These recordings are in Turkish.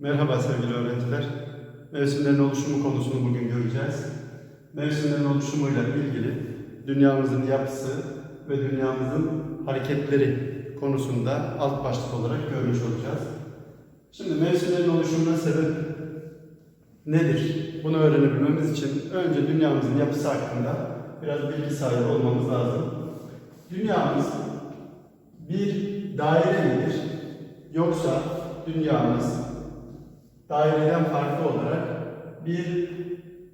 Merhaba sevgili öğrenciler. Mevsimlerin oluşumu konusunu bugün göreceğiz. Mevsimlerin oluşumuyla ilgili dünyamızın yapısı ve dünyamızın hareketleri konusunda alt başlık olarak görmüş olacağız. Şimdi mevsimlerin oluşumuna sebep nedir? Bunu öğrenebilmemiz için önce dünyamızın yapısı hakkında biraz bilgi sahibi olmamız lazım. Dünyamız bir daire midir? Yoksa dünyamız daireden farklı olarak bir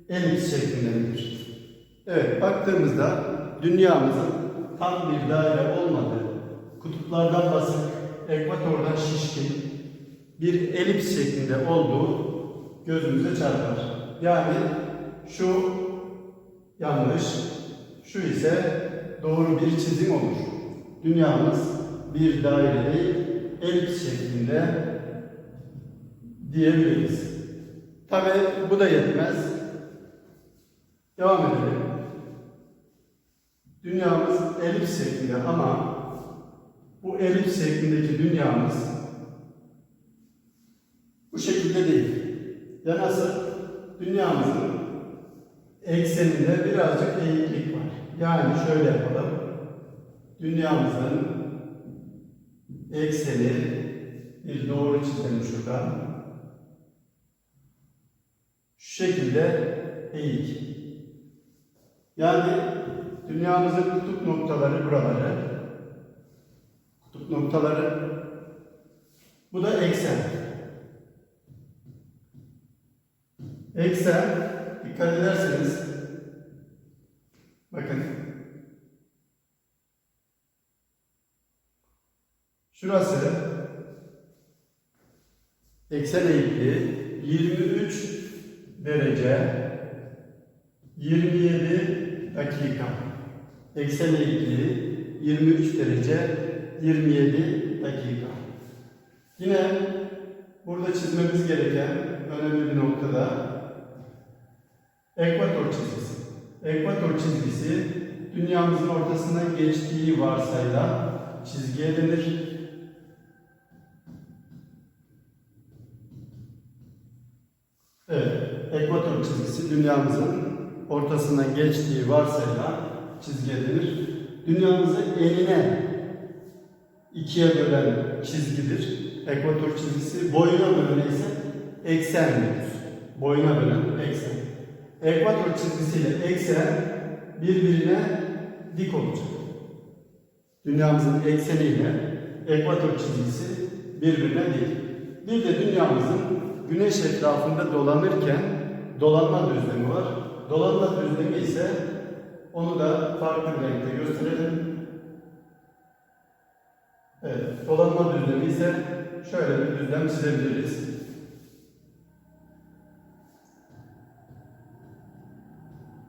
elips şeklinde midir? Evet, baktığımızda dünyamızın tam bir daire olmadığı, kutuplardan basık, ekvatordan şişkin bir elips şeklinde olduğu gözümüze çarpar. Yani şu yanlış, şu ise doğru bir çizim olur. Dünyamız bir daire değil, elips şeklinde diyebiliriz. Tabi bu da yetmez. Devam edelim. Dünyamız elips şeklinde ama bu elips şeklindeki dünyamız bu şekilde değil. Ya nasıl? Dünyamızın ekseninde birazcık eğiklik var. Yani şöyle yapalım. Dünyamızın ekseni bir doğru çizelim şuradan. Şekilde eğik. Yani dünyamızın kutup noktaları buraları. Kutup noktaları. Bu da eksen. Eksen dikkat ederseniz bakın şurası eksen eğikliği 23 derece 27 dakika. Eksen eğikliği 23 derece 27 dakika. Yine burada çizmemiz gereken önemli bir noktada ekvator çizgisi. Ekvator çizgisi dünyamızın ortasından geçtiği varsayılan çizgiye denir. Dünyamızın ortasından geçtiği varsayılan çizgiye denir. Dünyamızı enine ikiye bölen çizgidir. Ekvator çizgisi boyuna bölen ise eksen diyoruz. Boyuna bölen eksen. Ekvator çizgisiyle eksen birbirine dik olacak. Dünyamızın ekseniyle ekvator çizgisi birbirine dik. Bir de dünyamızın güneş etrafında dolanırken dolanma düzlemi var. Dolanma düzlemi ise onu da farklı bir renkte gösterelim. Evet, dolanma düzlemi ise şöyle bir düzlem çizebiliriz.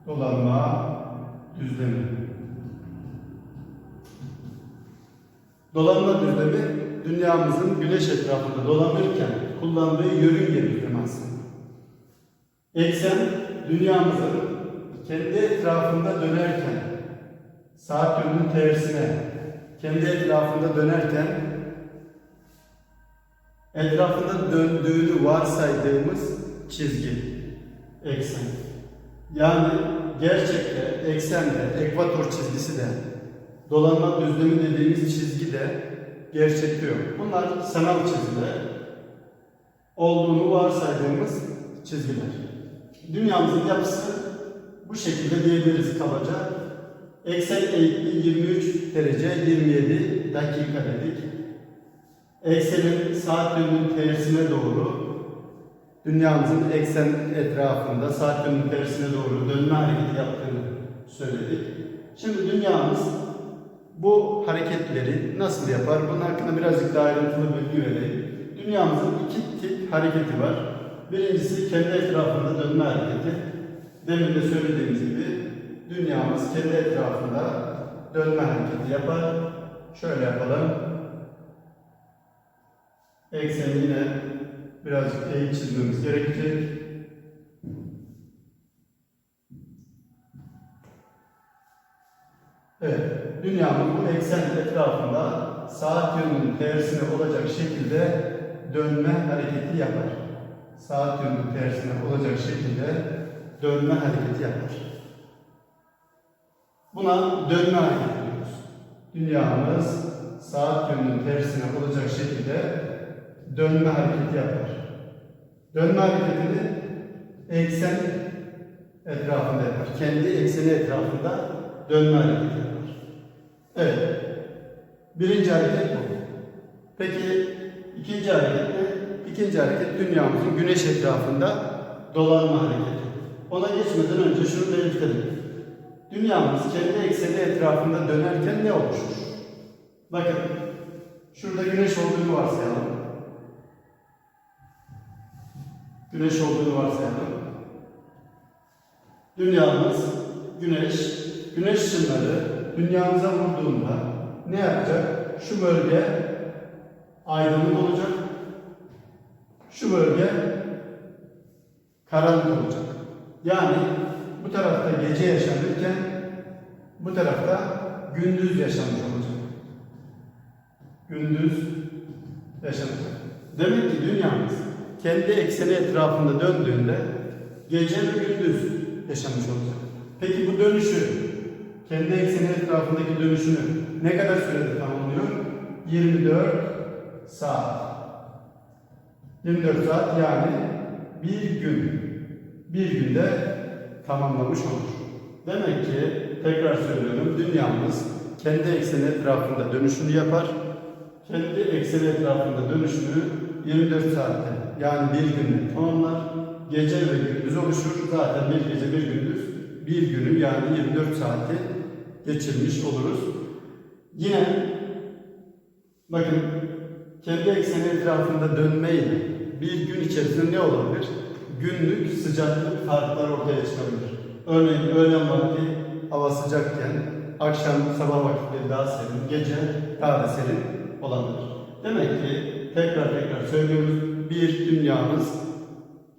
Dolanma düzlemi. Dolanma düzlemi dünyamızın güneş etrafında dolanırken kullandığı yörünge düzlemi aslında. Eksen dünyamızın kendi etrafında dönerken saat yönünün tersine kendi etrafında dönerken etrafında döndüğünü varsaydığımız çizgi eksen. Yani gerçekte eksen de ekvator çizgisi de dolanma düzlemi dediğimiz çizgi de gerçekte yok. Bunlar sanal çizgiler olduğunu varsaydığımız çizgiler. Dünyamızın yapısı bu şekilde diyebiliriz kabaca. Eksen eğikliği 23 derece 27 dakika dedik. Eksenin saat yönünün tersine doğru dünyamızın eksen etrafında saat yönünün tersine doğru dönme hareketi yaptığını söyledik. Şimdi dünyamız bu hareketleri nasıl yapar? Bunun hakkında birazcık daha ayrıntılı bilgi vereyim. Dünyamızın iki tip hareketi var. Birincisi kendi etrafında dönme hareketi. Demin de söylediğimiz gibi dünyamız kendi etrafında dönme hareketi yapar. Şöyle yapalım. Ekseni yine birazcık eğik çizmemiz gerekecek. Evet, dünyamız bu eksen etrafında saat yönünün tersine olacak şekilde dönme hareketi yapar. Saat yönünün tersine olacak şekilde dönme hareketi yapar. Buna dönme hareketi diyoruz. Dünyamız saat yönünün tersine olacak şekilde dönme hareketi yapar. Dönme hareketini eksen etrafında yapar. Kendi ekseni etrafında dönme hareketi yapar. Evet. Birinci hareket bu. Peki ikinci hareket? İkinci hareket dünyamızın güneş etrafında dolanma hareketi. Ona geçmeden önce şunu belirtelim. Dünyamız kendi ekseni etrafında dönerken ne oluşur? Bakın, şurada güneş olduğunu varsayalım. Güneş olduğunu varsayalım. Dünyamız, güneş, güneş ışınları dünyamıza vurduğunda ne yapacak? Şu bölge aydınlık olacak. Şu bölge karanlık olacak. Yani bu tarafta gece yaşanırken bu tarafta gündüz yaşanmış olacak. Gündüz yaşanacak. Demek ki dünyamız kendi ekseni etrafında döndüğünde gece ve gündüz yaşamış olacak. Peki bu dönüşü, kendi ekseni etrafındaki dönüşünü ne kadar sürede tamamlıyor? 24 saat. 24 saat yani bir gün. Bir günde tamamlamış olur. Demek ki tekrar söylüyorum dünyamız kendi ekseni etrafında dönüşünü yapar. Kendi ekseni etrafında dönüşünü 24 saatte yani bir günde tamamlar. Gece ve gündüz oluşur. Zaten bir gece bir gündüz bir günü yani 24 saati geçirmiş oluruz. Yine bakın kendi ekseni etrafında dönmeyle bir gün içerisinde ne olabilir? Günlük sıcaklık farkları ortaya çıkabilir. Örneğin öğlen vakti hava sıcakken akşam sabah vakitleri daha serin, gece daha da serin olabilir. Demek ki tekrar tekrar söylüyoruz bir dünyamız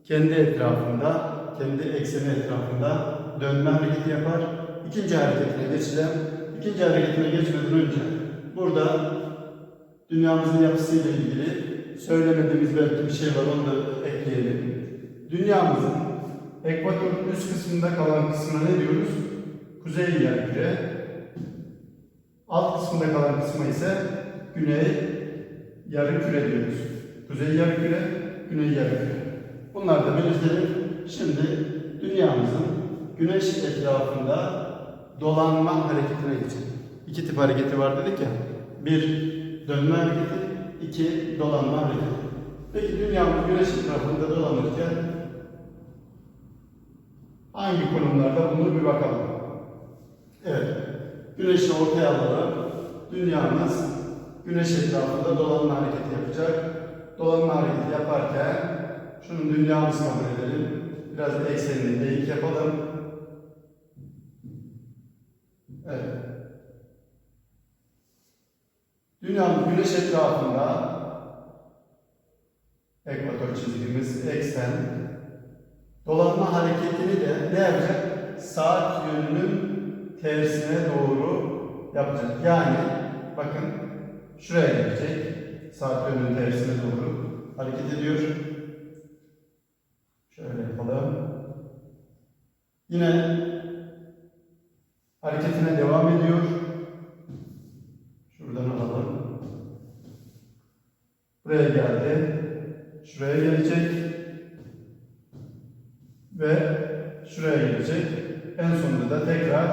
kendi etrafında, kendi ekseni etrafında dönme hareketi yapar. İkinci hareketine geçelim. İkinci hareketine geçmeden önce burada dünyamızın yapısıyla ilgili söylemediğimiz belki bir şey var onu da ekleyelim. Dünyamızın ekvatorun üst kısmında kalan kısmına ne diyoruz? Kuzey yarımküre. Alt kısmında kalan kısma ise güney yarımküre diyoruz. Kuzey yarımküre, güney yarımküre. Bunları da belirtelim. Şimdi dünyamızın güneş etrafında dolanma hareketine geçelim. İki tip hareketi var dedik ya. Bir dönme hareketi, iki dolanma hareketi. Peki dünyamız güneş etrafında dolanırken hangi konumlarda bunu bir bakalım. Evet. Güneşi ortaya alarak dünyamız güneş etrafında dolanma hareketi yapacak. Dolanma hareketi yaparken şunu dünyamız kabul edelim. Biraz da eksenini eğik yapalım. Evet. Dünyamız güneş etrafında ekvator çizgimiz eksen dolanma hareketini de ne yapacak? Saat yönünün tersine doğru yapacak. Yani bakın şuraya gelecek. Saat yönünün tersine doğru hareket ediyor. Şöyle yapalım. Yine hareketine devam ediyor. Tekrar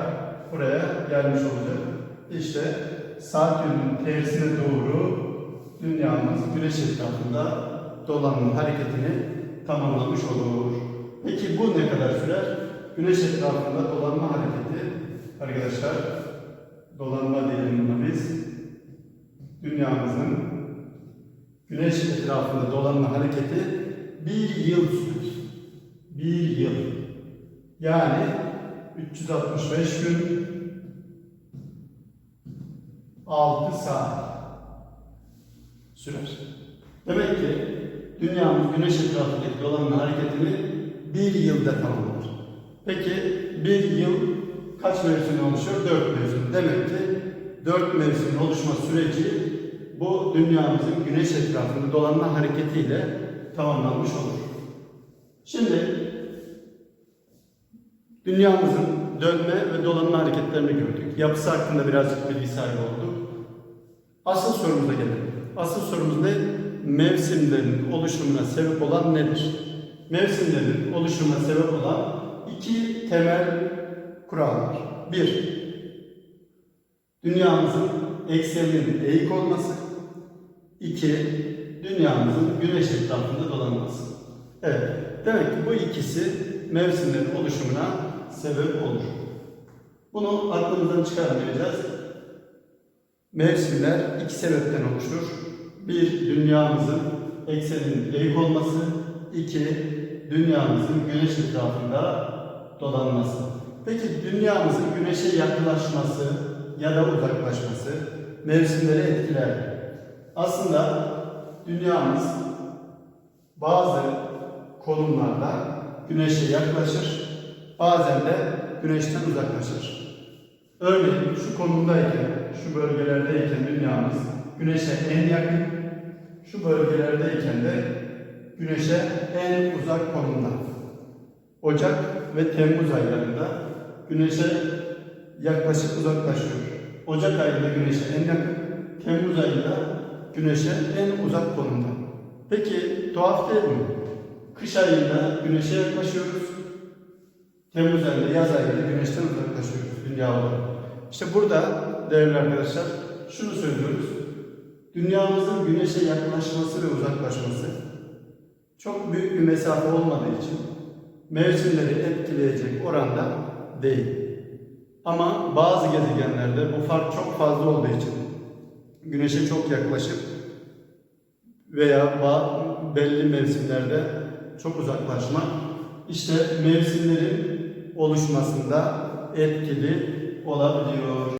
buraya gelmiş olacak. İşte saat yönünün tersine doğru dünyamız güneş etrafında dolanma hareketini tamamlamış olur. Peki bu ne kadar sürer? Güneş etrafında dolanma hareketi arkadaşlar dolanma diyelim buna biz. Dünyamızın güneş etrafında dolanma hareketi bir yıl sürer. Bir yıl. Yani 365 gün 6 saat sürer. Demek ki dünyamız güneş etrafındaki dolanma hareketini bir yılda tamamlar. Peki bir yıl kaç mevsim oluşuyor? Dört mevsim. Demek ki dört mevsimin oluşma süreci bu dünyamızın güneş etrafında dolanma hareketiyle tamamlanmış olur. Şimdi dünyamızın dönme ve dolanma hareketlerini gördük. Yapısı hakkında birazcık bilgi sahibi olduk. Asıl sorumuza gelelim. Asıl sorumuz ne? Mevsimlerin oluşumuna sebep olan nedir? Mevsimlerin oluşumuna sebep olan iki temel kural var. Bir, dünyamızın ekseninin eğik olması. İki, dünyamızın güneş etrafında dolanması. Evet, demek ki bu ikisi mevsimlerin oluşumuna sebep olur. Bunu aklımızdan çıkarmayacağız. Mevsimler iki sebepten oluşur. Bir, dünyamızın ekseninin eğik olması. İki, dünyamızın güneş etrafında dolanması. Peki dünyamızın güneşe yaklaşması ya da uzaklaşması mevsimleri etkiler? Aslında dünyamız bazı konumlarda güneşe yaklaşır, bazen de güneşten uzaklaşır. Örneğin şu konumdayken, şu bölgelerdeyken dünyamız güneşe en yakın, şu bölgelerdeyken de güneşe en uzak konumda. Ocak ve Temmuz aylarında güneşe yaklaşık uzaklaşıyor. Ocak ayında güneşe en yakın, Temmuz ayında güneşe en uzak konumda. Peki tuhaf değil mi? Kış ayında güneşe yaklaşıyoruz. Temmuz ayında, yaz ayında güneşten uzaklaşıyoruz dünya olarak. İşte burada değerli arkadaşlar şunu söylüyoruz. Dünyamızın güneşe yaklaşması ve uzaklaşması çok büyük bir mesafe olmadığı için mevsimleri etkileyecek oranda değil. Ama bazı gezegenlerde bu fark çok fazla olduğu için güneşe çok yaklaşıp veya belli mevsimlerde çok uzaklaşma işte mevsimlerin oluşmasında etkili olabiliyor.